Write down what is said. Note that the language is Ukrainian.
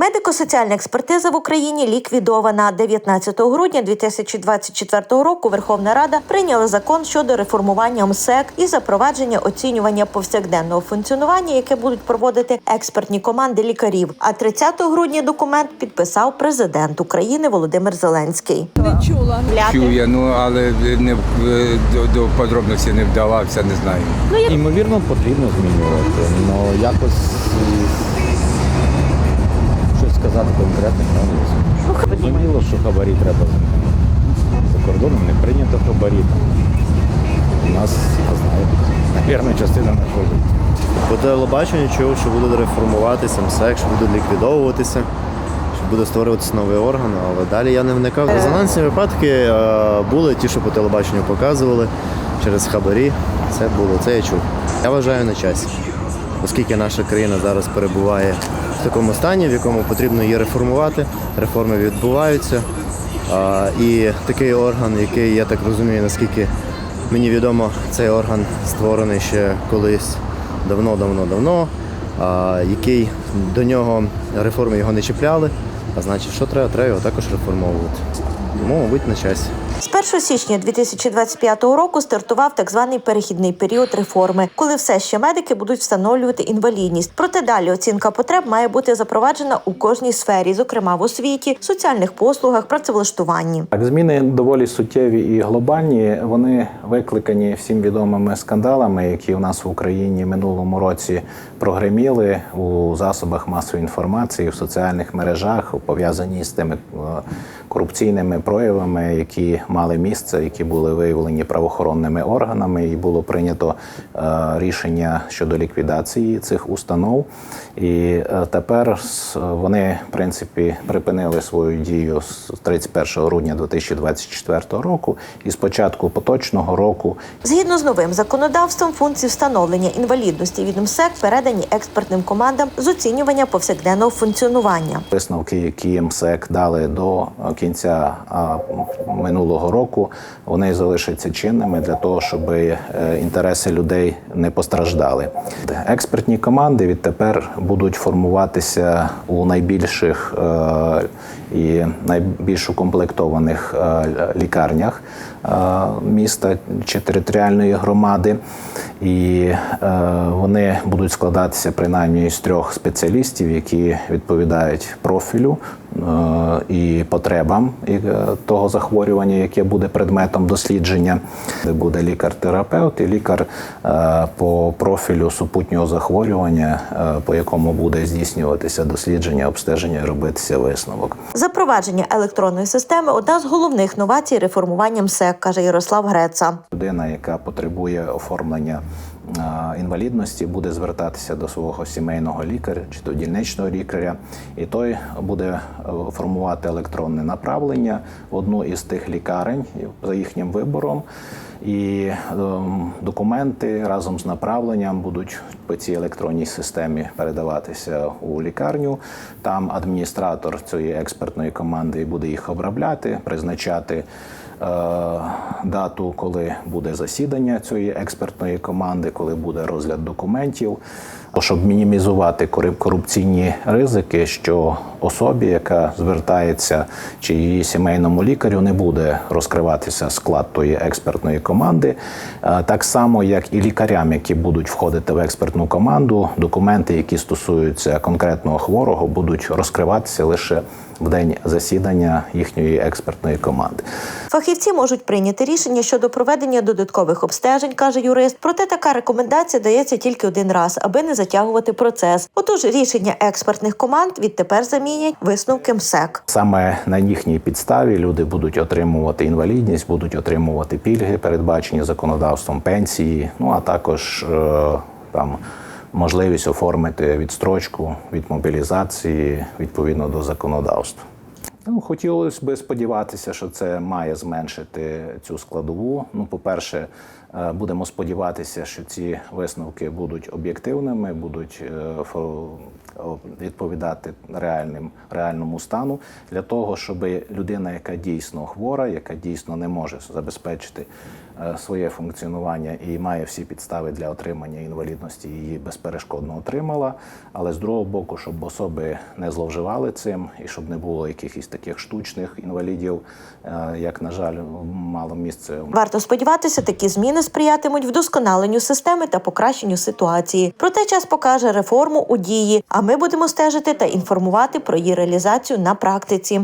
Медико-соціальна експертиза в Україні ліквідована 19 грудня 2024 року. Верховна Рада прийняла закон щодо реформування МСЕК і запровадження оцінювання повсякденного функціонування, яке будуть проводити експертні команди лікарів. А 30 грудня документ підписав президент України Володимир Зеленський. Не чула. Чує, ну але не в- до, до подробностей не вдавався, не знаю. Ймовірно, потрібно змінювати. але якось е, щось сказати конкретне Зрозуміло, що хабарі треба змінити. За кордоном не прийнято хабарі. У нас, я знаю, частина не ходить. По телебаченню чув, що буде реформуватися МСЕК, що буде ліквідовуватися, що буде створюватися новий орган, але далі я не вникав. Резонансні випадки е, були ті, що по телебаченню показували через хабарі. Це було, це я чув. Я вважаю на часі. Оскільки наша країна зараз перебуває в такому стані, в якому потрібно її реформувати, реформи відбуваються. І такий орган, який, я так розумію, наскільки мені відомо, цей орган створений ще колись давно-давно-давно, який до нього реформи його не чіпляли. А значить, що треба? Треба його також реформовувати. Тому, мабуть, на часі. З 1 січня 2025 року стартував так званий перехідний період реформи, коли все ще медики будуть встановлювати інвалідність. Проте далі оцінка потреб має бути запроваджена у кожній сфері, зокрема в освіті, соціальних послугах, працевлаштуванні. Так, зміни доволі суттєві і глобальні. Вони викликані всім відомими скандалами, які у нас в Україні минулому році прогреміли у засобах масової інформації, в соціальних мережах, пов'язані з тими е, корупційними проявами, які мали місце, які були виявлені правоохоронними органами, і було прийнято е, рішення щодо ліквідації цих установ. І е, тепер вони, в принципі, припинили свою дію з 31 грудня 2024 року, і з початку поточного року Згідно з новим законодавством, функції встановлення інвалідності від МСЕК передані експертним командам з оцінювання повсякденного функціонування. Висновки, які МСЕК дали до кінця а, минулого року, вони залишаться чинними для того, щоб е, інтереси людей не постраждали. Експертні команди відтепер будуть формуватися у найбільших е, і найбільш укомплектованих е, лікарнях міста чи територіальної громади, і е, вони будуть складатися принаймні з трьох спеціалістів, які відповідають профілю е, і потребам і, е, того захворювання, яке буде предметом дослідження. Де буде лікар-терапевт і лікар е, по профілю супутнього захворювання, е, по якому буде здійснюватися дослідження, обстеження, і робитися висновок. Запровадження електронної системи одна з головних новацій реформування МСЕК, каже Ярослав Греца. Людина, яка потребує оформлення інвалідності, буде звертатися до свого сімейного лікаря чи до дільничного лікаря, і той буде е, формувати електронне направлення в одну із тих лікарень за їхнім вибором. І ем, документи разом з направленням будуть по цій електронній системі передаватися у лікарню. Там адміністратор цієї експертної команди буде їх обробляти, призначати е, дату, коли буде засідання цієї експертної команди, коли буде розгляд документів, щоб мінімізувати корупційні ризики, що особі, яка звертається, чи її сімейному лікарю, не буде розкриватися склад тої експертної команди, Е, так само як і лікарям, які будуть входити в експертну команду, документи, які стосуються конкретного хворого, будуть розкриватися лише в день засідання їхньої експертної команди. Фахівці можуть прийняти рішення щодо проведення додаткових обстежень, каже юрист. Проте така рекомендація дається тільки один раз, аби не затягувати процес. Отож, рішення експертних команд відтепер замінять висновки МСЕК. Саме на їхній підставі люди будуть отримувати інвалідність, будуть отримувати пільги, передбачені законодавством пенсії, ну а також е, там можливість оформити відстрочку від мобілізації відповідно до законодавства. Ну, хотілося би сподіватися, що це має зменшити цю складову. Ну, по-перше, Будемо сподіватися, що ці висновки будуть об'єктивними, будуть е, відповідати реальним реальному стану для того, щоб людина, яка дійсно хвора, яка дійсно не може забезпечити е, своє функціонування і має всі підстави для отримання інвалідності, її безперешкодно отримала. Але з другого боку, щоб особи не зловживали цим і щоб не було якихось таких штучних інвалідів, е, як на жаль, мало місце Варто сподіватися, такі зміни сприятимуть вдосконаленню системи та покращенню ситуації. Проте час покаже реформу у дії. А ми будемо стежити та інформувати про її реалізацію на практиці.